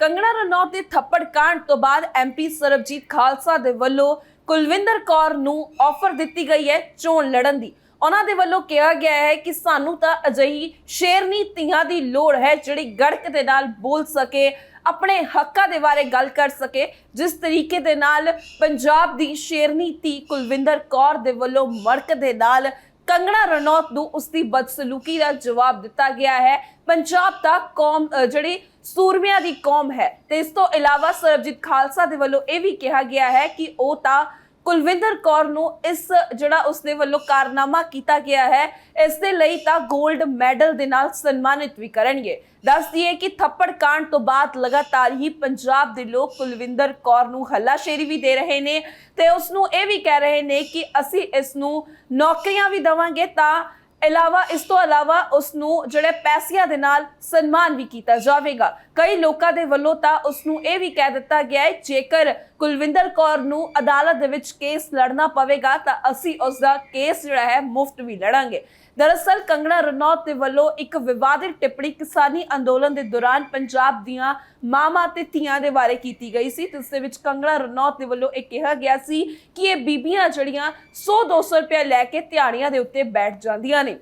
ਕੰਗਣਾ ਰਣੌਤ ਦੇ ਥੱਪੜ ਕਾਂਡ ਤੋਂ ਬਾਅਦ ਐਮਪੀ ਸਰਬਜੀਤ ਖਾਲਸਾ ਦੇ ਵੱਲੋਂ ਕੁਲਵਿੰਦਰ ਕੌਰ ਨੂੰ ਆਫਰ ਦਿੱਤੀ ਗਈ ਹੈ ਚੋਣ ਲੜਨ ਦੀ। ਉਹਨਾਂ ਦੇ ਵੱਲੋਂ ਕਿਹਾ ਗਿਆ ਹੈ ਕਿ ਸਾਨੂੰ ਤਾਂ ਅਜਿਹੀ ਸ਼ੇਰਨੀ ਧੀਆਂ ਦੀ ਲੋੜ ਹੈ ਜਿਹੜੀ ਗੜਕ ਦੇ ਨਾਲ ਬੋਲ ਸਕੇ, ਆਪਣੇ ਹੱਕਾਂ ਦੇ ਬਾਰੇ ਗੱਲ ਕਰ ਸਕੇ, ਜਿਸ ਤਰੀਕੇ ਦੇ ਨਾਲ ਪੰਜਾਬ ਦੀ ਸ਼ੇਰਨੀ ਧੀ ਕੁਲਵਿੰਦਰ ਕੌਰ ਦੇ ਵੱਲੋਂ ਮੜਕ ਦੇ ਨਾਲ ਕੰਗਣਾ ਰਣੌਤ ਨੂੰ ਉਸ ਦੀ ਬਦਸਲੂਕੀ ਦਾ ਜਵਾਬ ਦਿੱਤਾ ਗਿਆ ਹੈ। ਪੰਜਾਬ ਦਾ ਕੌਮ ਅ, ਜਿਹੜੀ ਸੂਰਮਿਆਂ ਦੀ ਕੌਮ ਹੈ। ਤੇ ਇਸ ਤੋਂ ਇਲਾਵਾ ਸਰਬਜੀਤ ਖਾਲਸਾ ਦੇ ਵੱਲੋਂ ਇਹ ਵੀ ਕਿਹਾ ਗਿਆ ਹੈ ਕਿ ਉਹ ਤਾਂ ਕੁਲਵਿੰਦਰ ਕੌਰ ਨੂੰ ਇਸ ਜਿਹੜਾ ਉਸਦੇ ਵੱਲੋਂ ਕਾਰਨਾਮਾ ਕੀਤਾ ਗਿਆ ਹੈ, ਇਸ ਦੇ ਲਈ ਤਾਂ 골ਡ ਮੈਡਲ ਦੇ ਨਾਲ ਸਨਮਾਨਿਤ ਵੀ ਕਰਨਗੇ। ਦੱਸ ਦਈਏ ਕਿ ਥੱਪੜ ਕਾਂਡ ਤੋਂ ਬਾਅਦ ਲਗਾਤਾਰ ਹੀ ਪੰਜਾਬ ਦੇ ਲੋਕ ਕੁਲਵਿੰਦਰ ਕੌਰ ਨੂੰ ਹੱਲਾਸ਼ੇਰੀ ਵੀ ਦੇ ਰਹੇ ਨੇ ਤੇ ਉਸ ਨੂੰ ਇਹ ਵੀ ਕਹਿ ਰਹੇ ਨੇ ਕਿ ਅਸੀਂ ਇਸ ਨੂੰ ਨੌਕਰੀਆਂ ਵੀ ਦਵਾਂਗੇ ਤਾਂ ਇਲਾਵਾ, ਇਸ ਤੋਂ ਇਲਾਵਾ ਉਸ ਨੂੰ ਜਿਹੜੇ ਪੈਸਿਆਂ ਦੇ ਨਾਲ ਸਨਮਾਨ ਵੀ ਕੀਤਾ ਜਾਵੇਗਾ। ਕਈ ਲੋਕਾਂ ਦੇ ਵੱਲੋਂ ਤਾਂ ਉਸ ਨੂੰ ਇਹ ਵੀ ਕਹਿ ਦਿੱਤਾ ਗਿਆ ਹੈ, ਜੇਕਰ ਕੁਲਵਿੰਦਰ ਕੌਰ ਨੂੰ ਅਦਾਲਤ ਦੇ ਵਿੱਚ ਕੇਸ ਲੜਨਾ ਪਵੇਗਾ, ਤਾਂ ਅਸੀਂ ਉਸ ਦਾ ਕੇਸ ਜਿਹੜਾ ਹੈ, ਮੁਫਤ ਵੀ ਲੜਾਂਗੇ। ਦਰਅਸਲ, ਕੰਗਣਾ ਰਣੌਤ ਦੇ ਵੱਲੋਂ ਇੱਕ ਵਿਵਾਦਿਤ ਟਿੱਪਣੀ ਕਿਸਾਨੀ ਅੰਦੋਲਨ ਦੇ ਦੌਰਾਨ ਪੰਜਾਬ ਦੀਆਂ ਮਾਮਾ ਤੇ ਧੀਆਂ ਦੇ ਬਾਰੇ ਕੀਤੀ ਗਈ ਸੀ, ਜਿਸ ਦੇ ਵਿੱਚ ਕੰਗਣਾ ਰਣੌਤ ਦੇ ਵੱਲੋਂ ਇਹ ਕਿਹਾ ਗਿਆ ਸੀ ਕਿ ਇਹ ਬੀਬੀਆਂ ਜਿਹੜੀਆਂ 100 200 ਰੁਪਏ ਲੈ ਕੇ ਧਿਆਣੀਆਂ ਦੇ ਉੱਤੇ ਬੈਠ ਜਾਂਦੀਆਂ ਨੇ।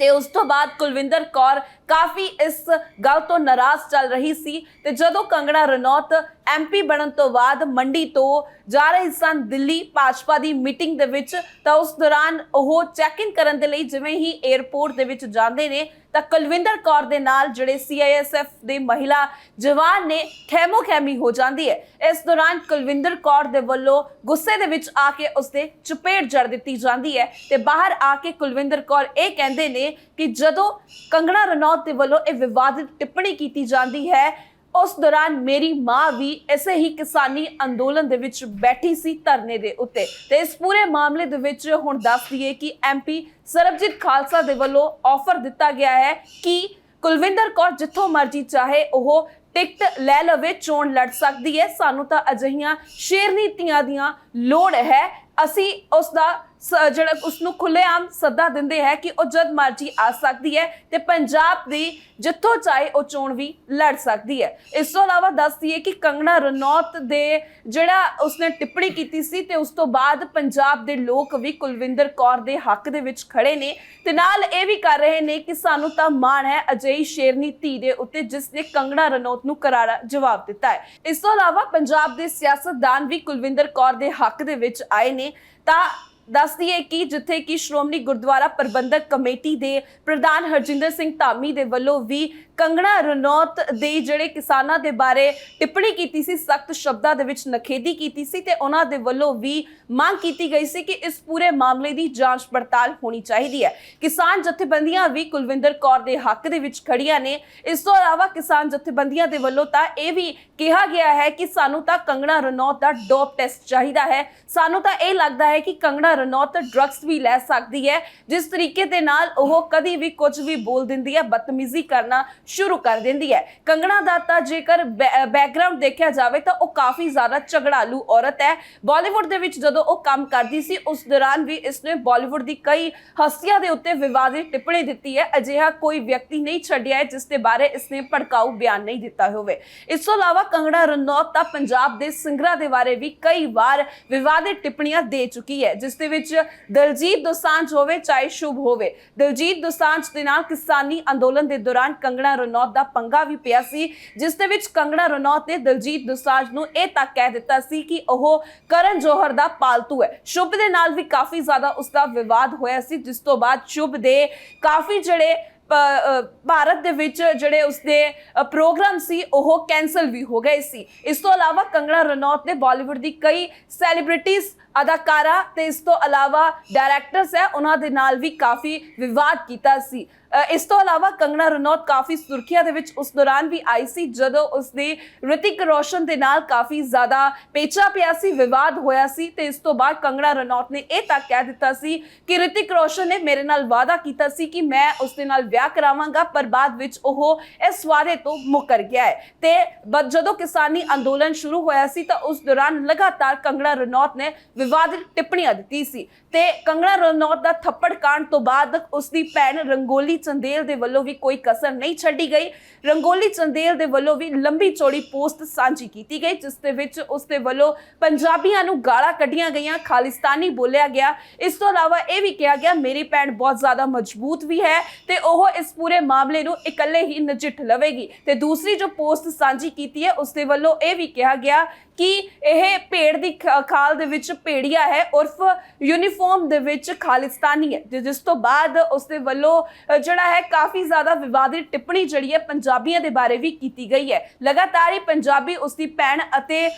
ਤੇ ਉਸ ਤੋਂ ਬਾਅਦ ਕੁਲਵਿੰਦਰ ਕੌਰ ਕਾਫੀ ਇਸ ਗੱਲ ਤੋਂ ਨਾਰਾਜ਼ ਚੱਲ ਰਹੀ ਸੀ ਤੇ ਜਦੋਂ ਕੰਗਣਾ ਰਣੌਤ ਐਮਪੀ ਬਣਨ ਤੋਂ ਬਾਅਦ ਮੰਡੀ ਤੋਂ ਜਾ ਰਹੇ ਸਨ ਦਿੱਲੀ ਭਾਜਪਾ ਦੀ ਮੀਟਿੰਗ ਦੇ ਵਿੱਚ। ਤਾਂ ਉਸ ਦੌਰਾਨ ਉਹ ਚੈੱਕ ਇਨ ਕਰਨ ਦੇ ਲਈ ਜਿਵੇਂ ਹੀ 에ਅਰਪੋਰਟ ਦੇ ਵਿੱਚ ਜਾਂਦੇ ਨੇ, ਤਾਂ ਕੁਲਵਿੰਦਰ ਕੌਰ ਦੇ ਨਾਲ ਜਿਹੜੇ ਸੀਆਈਐਸਐਫ ਦੇ ਮਹਿਲਾ ਜਵਾਨ ਨੇ ਖੈਮੋ ਖੈਮੀ ਹੋ ਜਾਂਦੀ ਹੈ। ਇਸ ਦੌਰਾਨ ਕੁਲਵਿੰਦਰ ਕੌਰ ਦੇ ਵੱਲੋਂ ਗੁੱਸੇ ਦੇ ਵਿੱਚ ਆ ਕੇ ਉਸਦੇ ਚਪੇਟ ਜੜ ਦਿੱਤੀ ਜਾਂਦੀ ਹੈ ਤੇ ਬਾਹਰ ਆ ਕੇ ਕੁਲਵਿੰਦਰ ਕੌਰ ਇਹ ਕਹਿੰਦੇ ਨੇ ਕਿ ਜਦੋਂ ਕੰਗਣਾ ਰਣੌਤ ਦੇ ਵੱਲੋਂ ਇਹ ਵਿਵਾਦਿਤ ਟਿੱਪਣੀ ਕੀਤੀ ਜਾਂਦੀ ਹੈ ਉਸ ਦੌਰਾਨ ਮੇਰੀ ਮਾਂ ਵੀ ਐਸੇ ਹੀ ਕਿਸਾਨੀ ਅੰਦੋਲਨ ਦੇ ਵਿੱਚ ਬੈਠੀ ਸੀ ਧਰਨੇ ਦੇ ਉੱਤੇ। ਤੇ ਇਸ ਪੂਰੇ ਮਾਮਲੇ ਦੇ ਵਿੱਚ ਹੁਣ ਦੱਸ ਦਈਏ ਕਿ ਐਮਪੀ ਸਰਬਜੀਤ ਖਾਲਸਾ ਦੇ ਵੱਲੋਂ ਆਫਰ ਦਿੱਤਾ ਗਿਆ ਹੈ ਕਿ ਕੁਲਵਿੰਦਰ ਕੌਰ ਜਿੱਥੋਂ ਮਰਜ਼ੀ ਚਾਹੇ ਉਹ ਟਿਕਟ ਲੈ ਲਵੇ, ਚੋਣ ਲੜ ਸਕਦੀ ਹੈ। ਸਾਨੂੰ ਤਾਂ ਅਜਿਹੀਆਂ ਸ਼ੇਰਨੀਤੀਆਂ ਦੀਆਂ ਲੋੜ ਹੈ। ਅਸੀਂ ਉਸ ਦਾ ਜਿਹੜਾ ਉਸ ਨੂੰ ਖੁੱਲੇਆਮ ਸੱਦਾ ਦਿੰਦੇ ਹੈ ਕਿ ਉਹ ਜਦ ਮਰਜ਼ੀ ਆ ਸਕਦੀ ਹੈ ਤੇ ਪੰਜਾਬ ਦੀ ਜਿੱਥੋਂ ਚਾਹੇ ਉਹ ਚੋਣ ਵੀ ਲੜ ਸਕਦੀ ਹੈ। ਇਸ ਤੋਂ ਇਲਾਵਾ ਦੱਸ ਦਈਏ ਕਿ ਕੰਗਣਾ ਰਣੌਤ ਦੇ ਜਿਹੜਾ ਉਸਨੇ ਟਿੱਪਣੀ ਕੀਤੀ ਸੀ ਤੇ ਉਸ ਤੋਂ ਬਾਅਦ ਪੰਜਾਬ ਦੇ ਲੋਕ ਵੀ ਕੁਲਵਿੰਦਰ ਕੌਰ ਦੇ ਹੱਕ ਦੇ ਵਿੱਚ ਖੜੇ ਨੇ ਤੇ ਨਾਲ ਇਹ ਵੀ ਕਰ ਰਹੇ ਨੇ ਕਿ ਸਾਨੂੰ ਤਾਂ ਮਾਣ ਹੈ ਅਜਿਹੀ ਸ਼ੇਰਨੀ ਧੀ ਦੇ ਉੱਤੇ ਜਿਸ ਨੇ ਕੰਗਣਾ ਰਣੌਤ ਨੂੰ ਕਰਾਰਾ ਜਵਾਬ ਦਿੱਤਾ ਹੈ। ਇਸ ਤੋਂ ਇਲਾਵਾ ਪੰਜਾਬ ਦੇ ਸਿਆਸਤਦਾਨ ਵੀ ਕੁਲਵਿੰਦਰ ਕੌਰ ਦੇ ਹੱਕ ਦੇ ਵਿੱਚ ਆਏ ਨੇ ਤਾਂ ਦੱਸਦੀ ਹੈ ਕਿ ਜਿੱਥੇ ਕਿ ਸ਼੍ਰੋਮਣੀ ਗੁਰਦੁਆਰਾ ਪ੍ਰਬੰਧਕ ਕਮੇਟੀ ਦੇ ਪ੍ਰਧਾਨ ਹਰਜਿੰਦਰ ਸਿੰਘ ਧਾਮੀ ਦੇ ਵੱਲੋਂ ਵੀ ਕੰਗਣਾ ਰਣੌਤ ਦੇ ਜਿਹੜੇ ਕਿਸਾਨਾਂ ਦੇ ਬਾਰੇ ਟਿੱਪਣੀ ਕੀਤੀ ਸੀ, ਸਖਤ ਸ਼ਬਦਾਂ ਦੇ ਵਿੱਚ ਨਖੇਦੀ ਕੀਤੀ ਸੀ ਤੇ ਉਹਨਾਂ ਦੇ ਵੱਲੋਂ ਵੀ ਮੰਗ ਕੀਤੀ ਗਈ ਸੀ ਕਿ ਇਸ ਪੂਰੇ ਮਾਮਲੇ ਦੀ ਜਾਂਚ ਪੜਤਾਲ ਹੋਣੀ ਚਾਹੀਦੀ ਹੈ। ਕਿਸਾਨ ਜਥੇਬੰਦੀਆਂ ਵੀ ਕੁਲਵਿੰਦਰ ਕੌਰ ਦੇ ਹੱਕ ਦੇ ਵਿੱਚ ਖੜੀਆਂ ਨੇ। ਇਸ ਤੋਂ ਇਲਾਵਾ ਕਿਸਾਨ ਜਥੇਬੰਦੀਆਂ ਦੇ ਵੱਲੋਂ ਤਾਂ ਇਹ ਵੀ ਕਿਹਾ ਗਿਆ ਹੈ ਕਿ ਸਾਨੂੰ ਤਾਂ ਕੰਗਣਾ ਰਣੌਤ ਦਾ ਡੋਪ ਟੈਸਟ ਚਾਹੀਦਾ ਹੈ। ਸਾਨੂੰ ਤਾਂ ਇਹ ਲੱਗਦਾ ਹੈ ਕਿ ਕੰਗਣਾ ਰਣੌਤ ਡਰੱਗਸ ਵੀ ਲੈ ਸਕਦੀ ਹੈ। ਜਿਸ ਤਰੀਕੇ ਦੇ ਨਾਲ ਉਹ ਕਦੀ ਵੀ ਕੁਝ ਵੀ ਬੋਲ ਦਿੰਦੀ ਹੈ, ਬਦਤਮੀਜ਼ੀ ਕਰਨਾ ਸ਼ੁਰੂ ਕਰ ਦਿੰਦੀ ਹੈ। ਕੰਗਣਾ ਦਾ ਤਾਂ ਜੇਕਰ ਬੈਕਗ੍ਰਾਉਂਡ ਦੇਖਿਆ ਜਾਵੇ ਤਾਂ ਉਹ ਕਾਫੀ ਜ਼ਿਆਦਾ ਝਗੜਾਲੂ ਔਰਤ ਹੈ। ਬਾਲੀਵੁੱਡ ਦੇ ਵਿੱਚ ਜਦੋਂ ਉਹ ਕੰਮ ਕਰਦੀ ਸੀ, ਉਸ ਦੌਰਾਨ ਵੀ ਇਸਨੇ ਬਾਲੀਵੁੱਡ ਦੀ ਕਈ ਹਸਤੀਆਂ ਦੇ ਉੱਤੇ ਵਿਵਾਦਿਤ ਟਿੱਪਣੀ ਦਿੱਤੀ ਹੈ। ਅਜਿਹਾ ਕੋਈ ਵਿਅਕਤੀ ਨਹੀਂ ਛੱਡਿਆ ਹੈ, ਜਿਸ ਦੇ ਬਾਰੇ ਇਸਨੇ ਭੜਕਾਊ ਬਿਆਨ ਨਹੀਂ ਦਿੱਤਾ ਹੋਵੇ। ਇਸ ਤੋਂ ਇਲਾਵਾ ਕੰਗਣਾ ਰਣੌਤ ਤਾਂ ਪੰਜਾਬ ਦੇ ਸਿੰਗਰਾਂ ਦੇ ਬਾਰੇ ਵੀ ਕਈ ਵਾਰ ਵਿਵਾਦਿਤ ਟਿੱਪਣੀਆਂ ਦੇ ਚੁੱਕੀ ਹੈ, ਜਿਸ ਦੇ ਵਿੱਚ ਦਲਜੀਤ ਦੋਸਾਂਝ ਹੋਵੇ, ਚਾਹੇ ਸ਼ੁਭ ਹੋਵੇ। ਦਲਜੀਤ ਦੋਸਾਂਝ ਦੇ ਨਾਲ ਕਿਸਾਨੀ ਅੰਦੋਲਨ ਦੇ ਦੌਰਾਨ ਕੰਗਣਾ ਰਣੌਤ ਦਾ ਪੰਗਾ ਵੀ ਪਿਆ ਸੀ, ਜਿਸ ਦੇ ਵਿੱਚ ਕੰਗਣਾ ਰਣੌਤ ਨੇ ਦਲਜੀਤ ਦੋਸਾਂਝ ਨੂੰ ਇਹ ਤੱਕ ਕਹਿ ਦਿੱਤਾ ਸੀ ਕਿ ਉਹ ਕਰਨ ਜੋਹਰ ਦਾ ਪਾਲਤੂ ਹੈ। ਸ਼ੁਭ ਦੇ ਨਾਲ ਵੀ ਕਾਫੀ ਜ਼ਿਆਦਾ ਉਸ ਦਾ ਵਿਵਾਦ ਹੋਇਆ ਸੀ, ਜਿਸ ਤੋਂ ਬਾਅਦ ਸ਼ੁਭ ਦੇ ਕਾਫੀ ਜਿਹੜੇ ਭਾਰਤ ਦੇ ਵਿੱਚ ਜਿਹੜੇ ਉਸਦੇ ਪ੍ਰੋਗਰਾਮ ਸੀ, ਉਹ ਕੈਨਸਲ ਵੀ ਹੋ ਗਏ ਸੀ। ਇਸ ਤੋਂ ਇਲਾਵਾ ਕੰਗਣਾ ਰਣੌਤ ਨੇ ਬਾਲੀਵੁੱਡ ਦੀ ਕਈ ਸੈਲੀਬ੍ਰਿਟੀਜ਼, ਅਦਾਕਾਰਾ ਤੇ ਇਸ ਤੋਂ ਇਲਾਵਾ ਡਾਇਰੈਕਟਰਸ ਹੈ, ਉਹਨਾਂ ਦੇ ਨਾਲ ਵੀ ਕਾਫੀ ਵਿਵਾਦ ਕੀਤਾ ਸੀ। ਇਸ ਤੋਂ ਇਲਾਵਾ ਕੰਗਣਾ ਰਣੌਤ ਕਾਫੀ ਸੁਰਖੀਆਂ ਦੇ ਵਿੱਚ ਉਸ ਦੌਰਾਨ ਵੀ ਆਈ ਸੀ, ਜਦੋਂ ਉਸਨੇ ਰਿਤਿਕ ਰੋਸ਼ਨ ਦੇ ਨਾਲ ਕਾਫੀ ਜ਼ਿਆਦਾ ਪੇਚਾ ਪਿਆ ਸੀ, ਵਿਵਾਦ ਹੋਇਆ ਸੀ ਤੇ ਇਸ ਤੋਂ ਬਾਅਦ ਕੰਗਣਾ ਰਣੌਤ ਨੇ ਇਹ ਤੱਕ ਕਹਿ ਦਿੱਤਾ ਸੀ ਕਿ ਰਿਤਿਕ ਰੋਸ਼ਨ ਨੇ ਮੇਰੇ ਨਾਲ ਵਾਅਦਾ ਕੀਤਾ ਸੀ ਕਿ ਮੈਂ ਉਸ ਦੇ ਨਾਲ ਵਿਆਹ ਕਰਾਵਾਂਗਾ, ਪਰ ਬਾਅਦ ਵਿੱਚ ਉਹ ਇਸ ਵਾਅਦੇ ਤੋਂ ਮੁਕਰ ਗਿਆ ਹੈ। ਤੇ ਬ- ਜਦੋਂ ਕਿਸਾਨੀ ਅੰਦੋਲਨ ਸ਼ੁਰੂ ਹੋਇਆ ਸੀ ਤਾਂ ਉਸ ਦੌਰਾਨ ਲਗਾਤਾਰ ਕੰਗਣਾ ਰਣੌਤ ਨੇ ਵਿਵਾਦਿਤ ਟਿੱਪਣੀਆਂ ਦਿੱਤੀ ਸੀ। ਤੇ ਕੰਗਣਾ ਰਣੌਤ ਦਾ ਥੱਪੜ ਕਾਂਡ ਤੋਂ ਬਾਅਦ ਉਸ ਦੀ ਭੈਣ ਰੰਗੋਲੀ ਚੰਦੇਲ ਦੇ ਵੱਲੋਂ ਵੀ ਕੋਈ ਕਸਰ ਨਹੀਂ ਛੱਡੀ ਗਈ। ਰੰਗੋਲੀ ਚੰਦੇਲ ਦੇ ਵੱਲੋਂ ਵੀ ਲੰਬੀ ਚੌੜੀ ਪੋਸਟ ਸਾਂਝੀ ਕੀਤੀ ਗਈ, ਜਿਸ ਦੇ ਵਿੱਚ ਉਸ ਦੇ ਵੱਲੋਂ ਪੰਜਾਬੀਆਂ ਨੂੰ ਗਾਲਾਂ ਕੱਢੀਆਂ ਗਈਆਂ, ਖਾਲਿਸਤਾਨੀ ਬੋਲਿਆ ਗਿਆ। ਇਸ ਤੋਂ ਇਲਾਵਾ ਇਹ ਵੀ ਕਿਹਾ ਗਿਆ, ਮੇਰੀ ਭੈਣ ਬਹੁਤ ਜ਼ਿਆਦਾ ਮਜ਼ਬੂਤ ਵੀ ਹੈ ਤੇ ਉਹ ਇਸ ਪੂਰੇ ਮਾਮਲੇ ਨੂੰ ਇਕੱਲੇ ਹੀ ਨਜਿੱਠ ਲਵੇਗੀ। ਤੇ ਦੂਸਰੀ ਜੋ ਪੋਸਟ ਸਾਂਝੀ ਕੀਤੀ ਹੈ, ਉਸ ਦੇ ਵੱਲੋਂ ਇਹ ਵੀ ਕਿਹਾ ਗਿਆ ਕਿ ਇਹ ਭੇੜ ਦੀ ਖਾਲ ਦੇ ਵਿੱਚ ਭੇੜੀਆ ਹੈ, ਉਰਫ ਯੂਨੀਫਾਰਮ ਦੇ ਵਿੱਚ ਖਾਲਿਸਤਾਨੀ ਹੈ। ਜਿ- ਜਿਸ ਤੋਂ ਬਾਅਦ ਉਸ ਦੇ ਵੱਲੋਂ ਜਿਹੜਾ ਹੈ, ਕਾਫੀ ਜ਼ਿਆਦਾ ਵਿਵਾਦਿਤ ਟਿੱਪਣੀ ਜਿਹੜੀ ਹੈ, ਪੰਜਾਬੀਆਂ ਦੇ ਬਾਰੇ ਵੀ ਕੀਤੀ ਗਈ ਹੈ। ਲਗਾਤਾਰ ਹੀ ਪੰਜਾਬੀ ਉਸ ਦੀ ਭੈਣ ਅਤੇ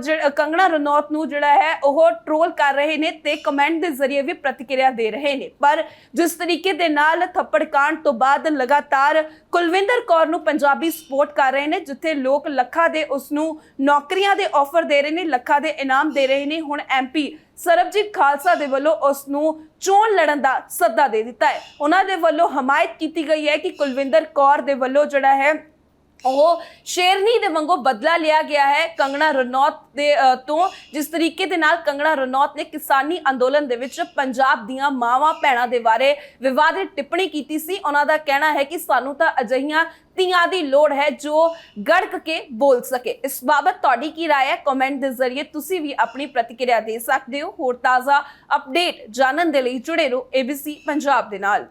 ਜਿਹੜਾ ਕੰਗਣਾ ਰਣੌਤ ਨੂੰ ਜਿਹੜਾ ਹੈ, ਉਹ ਟ੍ਰੋਲ ਕਰ ਰਹੇ ਨੇ ਤੇ ਕਮੈਂਟ ਦੇ ਜ਼ਰੀਏ ਵੀ ਪ੍ਰਤੀਕਿਰਿਆ ਦੇ ਰਹੇ ਨੇ। ਪਰ ਜਿਸ ਤਰੀਕੇ ਦੇ ਨਾਲ ਥੱਪੜ ਕਾਂਡ ਤੋਂ ਬਾਅਦ ਲਗਾਤਾਰ ਕੁਲਵਿੰਦਰ ਕੌਰ ਨੂੰ ਪੰਜਾਬੀ ਸਪੋਰਟ ਕਰ ਰਹੇ ਨੇ, ਜਿੱਥੇ ਲੋਕ ਲੱਖਾਂ ਦੇ ਉਸ ਨੂੰ ਨੌਕਰੀਆਂ ਦੇ ਆਫਰ ਦੇ ਰਹੇ ਨੇ, ਲੱਖਾਂ ਦੇ ਇਨਾਮ ਦੇ ਰਹੇ ਨੇ। ਹੁਣ ਐਮਪੀ ਸਰਬਜੀਤ ਖਾਲਸਾ ਦੇ ਵੱਲੋਂ ਉਸ ਨੂੰ ਚੋਣ ਲੜਨ ਦਾ ਸੱਦਾ ਦੇ ਦਿੱਤਾ ਹੈ। ਉਹਨਾਂ ਦੇ ਵੱਲੋਂ ਹਮਾਇਤ ਕੀਤੀ ਗਈ ਹੈ ਕਿ ਕੁਲਵਿੰਦਰ ਕੌਰ ਦੇ ਵੱਲੋਂ ਜਿਹੜਾ ਹੈ ਉਹ ਸ਼ੇਰਨੀ ਦੇ ਵਾਂਗੂ ਬਦਲਾ ਲਿਆ ਗਿਆ ਹੈ ਕੰਗਣਾ ਰਣੌਤ ਦੇ ਅ, ਤੋਂ ਜਿਸ ਤਰੀਕੇ ਦੇ ਨਾਲ ਕੰਗਣਾ ਰਣੌਤ ਨੇ ਕਿਸਾਨੀ ਅੰਦੋਲਨ ਦੇ ਵਿੱਚ ਪੰਜਾਬ ਦੀਆਂ ਮਾਵਾਂ ਭੈਣਾਂ ਦੇ ਬਾਰੇ ਵਿਵਾਦਿਤ ਟਿੱਪਣੀ ਕੀਤੀ ਸੀ ਉਹਨਾਂ ਦਾ ਕਹਿਣਾ ਹੈ ਕਿ ਸਾਨੂੰ ਤਾਂ ਅਜਿਹੀਆਂ ਧੀਆਂ ਦੀ ਲੋੜ ਹੈ ਜੋ ਗੜਕ ਕੇ ਬੋਲ ਸਕੇ ਇਸ ਬਾਬਤ ਤੁਹਾਡੀ ਕੀ رائے ਹੈ ਕਮੈਂਟ ਦੇ ਜ਼ਰੀਏ ਤੁਸੀਂ ਵੀ ਆਪਣੀ ਪ੍ਰਤੀਕਿਰਿਆ ਦੇ ਸਕਦੇ ਹੋ ਹੋਰ ਤਾਜ਼ਾ ਅਪਡੇਟ ਜਾਣਨ ਦੇ ਲਈ ਜੁੜੇ ਰਹੋ ABC ਪੰਜਾਬ ਦੇ ਨਾਲ